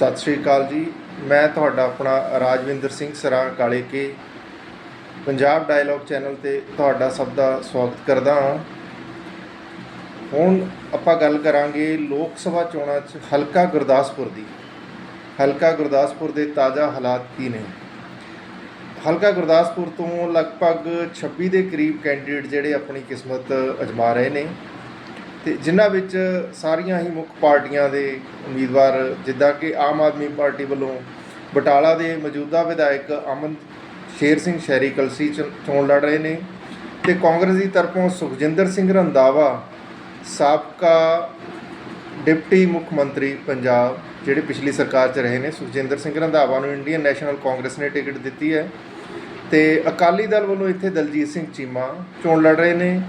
ਸਤਿ ਸ਼੍ਰੀ ਅਕਾਲ ਜੀ। ਮੈਂ ਤੁਹਾਡਾ ਆਪਣਾ ਰਾਜਵਿੰਦਰ ਸਿੰਘ ਸਰਾਂ ਕਾਲੇ ਕੇ ਪੰਜਾਬ ਡਾਇਲੌਗ ਚੈਨਲ ਤੇ ਤੁਹਾਡਾ ਸਭ ਦਾ ਸਵਾਗਤ ਕਰਦਾ ਹਾਂ। ਹੁਣ ਆਪਾਂ ਗੱਲ ਕਰਾਂਗੇ ਲੋਕ ਸਭਾ ਚੋਣਾਂ 'ਚ ਹਲਕਾ ਗੁਰਦਾਸਪੁਰ ਦੀ। ਹਲਕਾ ਗੁਰਦਾਸਪੁਰ ਦੇ ਤਾਜ਼ਾ ਹਾਲਾਤ ਕੀ ਨੇ? ਹਲਕਾ ਗੁਰਦਾਸਪੁਰ ਤੋਂ ਲਗਭਗ 26 ਦੇ ਕਰੀਬ ਕੈਂਡੀਡੇਟ ਜਿਹੜੇ ਆਪਣੀ ਕਿਸਮਤ ਅਜਮਾ ਰਹੇ ਨੇ। ਤੇ ਜਿਨ੍ਹਾਂ ਵਿੱਚ ਸਾਰੀਆਂ ਹੀ ਮੁੱਖ ਪਾਰਟੀਆਂ ਦੇ ਉਮੀਦਵਾਰ, ਜਿੱਦਾਂ ਕਿ ਆਮ ਆਦਮੀ ਪਾਰਟੀ ਵੱਲੋਂ ਬਟਾਲਾ ਦੇ ਮੌਜੂਦਾ ਵਿਧਾਇਕ ਅਮਨ ਸ਼ੇਰ ਸਿੰਘ ਸ਼ਹਿਰੀ ਕਲਸੀ ਚ- ਚੋਣ ਲੜ ਰਹੇ ਨੇ ਤੇ ਕਾਂਗਰਸ ਦੀ ਤਰਫੋਂ ਸੁਖਜਿੰਦਰ ਸਿੰਘ ਰੰਧਾਵਾ, ਸਾਬਕਾ ਡਿਪਟੀ ਮੁੱਖ ਮੰਤਰੀ ਪੰਜਾਬ, ਜਿਹੜੇ ਪਿਛਲੀ ਸਰਕਾਰ 'ਚ ਰਹੇ ਨੇ, ਸੁਖਜਿੰਦਰ ਸਿੰਘ ਰੰਧਾਵਾ ਨੂੰ ਇੰਡੀਅਨ ਨੈਸ਼ਨਲ ਕਾਂਗਰਸ ਨੇ ਟਿਕਟ ਦਿੱਤੀ ਹੈ ਤੇ ਅਕਾਲੀ ਦਲ ਵੱਲੋਂ ਇੱਥੇ ਦਲਜੀਤ ਸਿੰਘ ਚੀਮਾ ਚੋਣ ਲੜ ਰਹੇ ਨੇ।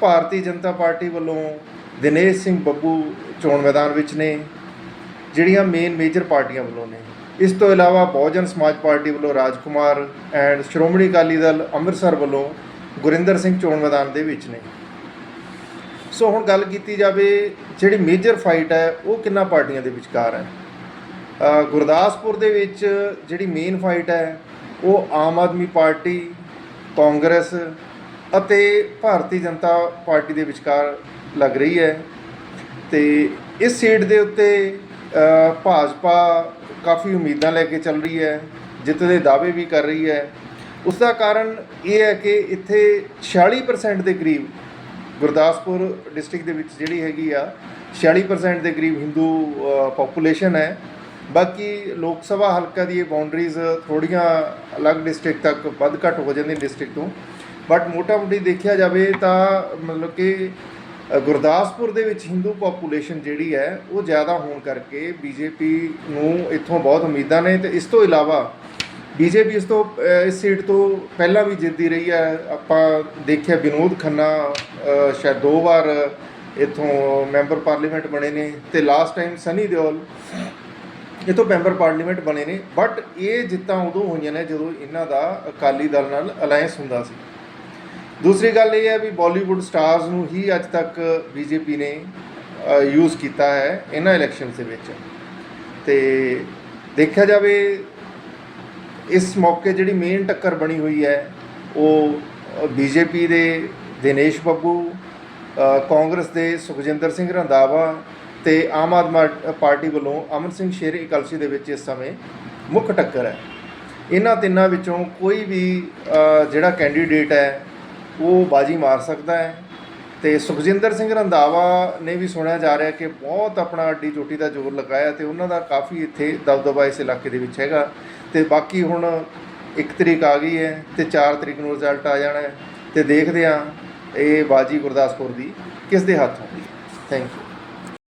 ਭਾਰਤੀ ਜਨਤਾ ਪਾਰਟੀ ਵੱਲੋਂ ਦਿਨੇਸ਼ ਸਿੰਘ ਬੱਬੂ ਚੋਣ ਮੈਦਾਨ ਵਿੱਚ ਨੇ, ਜਿਹੜੀਆਂ ਮੇਨ ਮੇਜਰ ਪਾਰਟੀਆਂ ਵੱਲੋਂ ਨੇ। ਇਸ ਤੋਂ ਇਲਾਵਾ ਬਹੁਜਨ ਸਮਾਜ ਪਾਰਟੀ ਵੱਲੋਂ ਰਾਜਕੁਮਾਰ ਐਂਡ ਸ਼੍ਰੋਮਣੀ ਅਕਾਲੀ ਦਲ ਅੰਮ੍ਰਿਤਸਰ ਵੱਲੋਂ ਗੁਰਿੰਦਰ ਸਿੰਘ ਚੋਣ ਮੈਦਾਨ ਦੇ ਵਿੱਚ ਨੇ। ਸੋ ਹੁਣ ਗੱਲ ਕੀਤੀ ਜਾਵੇ, ਜਿਹੜੀ ਮੇਜਰ ਫਾਈਟ ਹੈ, ਉਹ ਕਿੰਨਾ ਪਾਰਟੀਆਂ ਦੇ ਵਿਚਕਾਰ ਹੈ? ਗੁਰਦਾਸਪੁਰ ਦੇ ਵਿੱਚ ਜਿਹੜੀ ਮੇਨ ਫਾਈਟ ਹੈ, ਉਹ ਆਮ ਆਦਮੀ ਪਾਰਟੀ, ਕਾਂਗਰਸ ਅਤੇ ਭਾਰਤੀ ਜਨਤਾ ਪਾਰਟੀ ਦੇ ਵਿਚਕਾਰ ਲੱਗ ਰਹੀ ਹੈ। ਤੇ ਇਸ ਸੀਟ ਦੇ ਉੱਤੇ ਭਾਜਪਾ ਕਾਫੀ ਉਮੀਦਾਂ ਲੈ ਕੇ ਚੱਲ ਰਹੀ ਹੈ, ਜਿੱਤ ਦੇ ਦਾਅਵੇ ਵੀ ਕਰ ਰਹੀ ਹੈ। ਉਸ ਦਾ ਕਾਰਨ ਇਹ ਹੈ ਕਿ ਇੱਥੇ 46% ਦੇ ਕਰੀਬ ਗੁਰਦਾਸਪੁਰ ਡਿਸਟ੍ਰਿਕਟ ਦੇ ਵਿੱਚ ਜਿਹੜੀ ਹੈਗੀ ਆ 46% ਦੇ ਕਰੀਬ ਹਿੰਦੂ ਪੋਪੂਲੇਸ਼ਨ ਹੈ। ਬਾਕੀ ਲੋਕ ਸਭਾ ਹਲਕਾ ਦੀ ਇਹ ਬਾਉਂਡਰੀਜ਼ ਥੋੜੀਆਂ ਅਲੱਗ ਡਿਸਟ੍ਰਿਕਟ ਤੱਕ ਵੱਧ ਘੱਟ ਹੋ ਜਾਂਦੀ ਡਿਸਟ੍ਰਿਕਟ ਤੋਂ। ਬਟ ਮੋਟਾ ਮੋਟੀ ਦੇਖਿਆ ਜਾਵੇ ਤਾਂ ਮਤਲਬ ਕਿ ਗੁਰਦਾਸਪੁਰ ਦੇ ਵਿੱਚ ਹਿੰਦੂ ਪੋਪੂਲੇਸ਼ਨ ਜਿਹੜੀ ਹੈ, ਉਹ ਜ਼ਿਆਦਾ ਹੋਣ ਕਰਕੇ ਬੀਜੇਪੀ ਨੂੰ ਇੱਥੋਂ ਬਹੁਤ ਉਮੀਦਾਂ ਨੇ ਤੇ ਇਸ ਤੋਂ ਇਲਾਵਾ ਬੀਜੇਪੀ ਇਸ ਤੋਂ ਇਸ ਸੀਟ ਤੋਂ ਪਹਿਲਾਂ ਵੀ ਜਿੱਤਦੀ ਰਹੀ ਹੈ। ਆਪਾਂ ਦੇਖਿਆ ਵਿਨੋਦ ਖੰਨਾ ਸ਼ਾਇਦ ਦੋ ਵਾਰ ਇੱਥੋਂ ਮੈਂਬਰ ਪਾਰਲੀਮੈਂਟ ਬਣੇ ਨੇ ਤੇ ਲਾਸਟ ਟਾਈਮ ਸਨੀ ਦਿਓਲ ਇੱਥੋਂ ਮੈਂਬਰ ਪਾਰਲੀਮੈਂਟ ਬਣੇ ਨੇ। ਬਟ ਇਹ ਜਿੱਤਾਂ ਉਦੋਂ ਹੋਈਆਂ ਨੇ ਜਦੋਂ ਇਹਨਾਂ ਦਾ ਅਕਾਲੀ ਦਲ ਨਾਲ ਅਲਾਈਅੰਸ ਹੁੰਦਾ ਸੀ। ਦੂਸਰੀ ਗੱਲ ਇਹ ਹੈ ਵੀ ਬਾਲੀਵੁੱਡ ਸਟਾਰਸ ਨੂੰ ਹੀ ਅੱਜ ਤੱਕ ਬੀਜੇਪੀ ਨੇ ਯੂਜ਼ ਕੀਤਾ ਹੈ ਇਹਨਾਂ ਇਲੈਕਸ਼ਨਸ ਦੇ ਵਿੱਚ। ਤੇ ਦੇਖਿਆ ਜਾਵੇ, ਇਸ ਮੌਕੇ ਜਿਹੜੀ ਮੇਨ ਟੱਕਰ ਬਣੀ ਹੋਈ ਹੈ, ਉਹ ਬੀਜੇਪੀ ਦੇ ਦਿਨੇਸ਼ ਬੱਬੂ ਕਾਂਗਰਸ ਦੇ ਸੁਖਜਿੰਦਰ ਸਿੰਘ ਰੰਧਾਵਾ ਤੇ ਆਮ ਆਦਮੀ ਪਾਰਟੀ ਵੱਲੋਂ ਅਮਨ ਸਿੰਘ ਸ਼ੇਰੀ ਇਕਲਸੀ ਦੇ ਵਿੱਚ ਇਸ ਸਮੇਂ ਮੁੱਖ ਟੱਕਰ ਹੈ। ਇਹਨਾਂ ਤਿੰਨਾਂ ਵਿੱਚੋਂ ਕੋਈ ਵੀ ਜਿਹੜਾ ਕੈਂਡੀਡੇਟ ਹੈ ਉਹ ਬਾਜੀ ਮਾਰ ਸਕਦਾ ਹੈ। ਤੇ ਸੁਖਜਿੰਦਰ ਸਿੰਘ ਰੰਧਾਵਾ ਨੇ ਵੀ ਸੁਣਿਆ ਜਾ ਰਿਹਾ ਕਿ ਬਹੁਤ ਆਪਣਾ ਅੱਡੀ ਚੋਟੀ ਦਾ ਜ਼ੋਰ ਲਗਾਇਆ ਤੇ ਉਹਨਾਂ ਦਾ ਕਾਫੀ ਇੱਥੇ ਦਬਦਬਾ ਇਸ ਇਲਾਕੇ ਦੇ ਵਿੱਚ ਹੈਗਾ। ਤੇ ਬਾਕੀ ਹੁਣ ਇੱਕ ਤਰੀਕ ਆ ਗਈ ਹੈ ਤੇ 4 ਤਰੀਕ ਨੂੰ ਰਿਜ਼ਲਟ ਆ ਜਾਣਾ ਹੈ। ਤੇ ਦੇਖਦੇ ਹਾਂ ਇਹ ਬਾਜੀ ਗੁਰਦਾਸਪੁਰ ਦੀ ਕਿਸ ਦੇ ਹੱਥ। ਹੁੰਦੀ ਹੈ ਥੈਂਕ ਯੂ